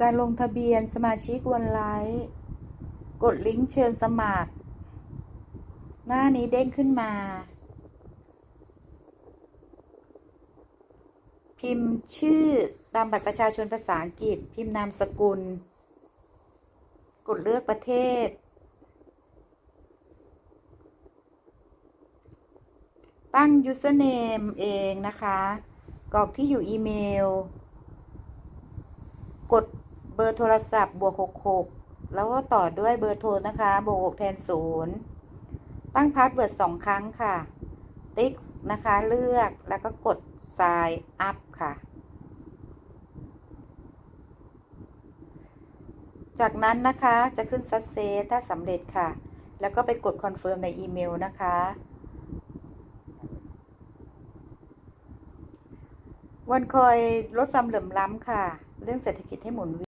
การลงทะเบียนสมาชิกวันไลฟ์กดลิงก์เชิญสมัคร หน้านี้เด้งขึ้นมา พิมพ์ชื่อตามบัตรประชาชนภาษาอังกฤษ พิมพ์นามสกุล กดเลือกประเทศ ตั้ง username เองนะคะ กรอกที่อยู่อีเมล กดเบอร์โทรศัพท์บวก66 แล้วก็ต่อด้วยเบอร์โทรนะคะบวก6แทน0 ตั้งพาสเวิร์ดสองครั้งค่ะ ติ๊กนะคะเลือกแล้วก็กด sign up ค่ะ จากนั้นนะคะจะขึ้น success ถ้าสำเร็จค่ะ แล้วก็ไปกด confirm ในอีเมลนะคะ วันคอยลดความเหลื่อมล้ำค่ะ เรื่องเศรษฐกิจให้หมุนเวียน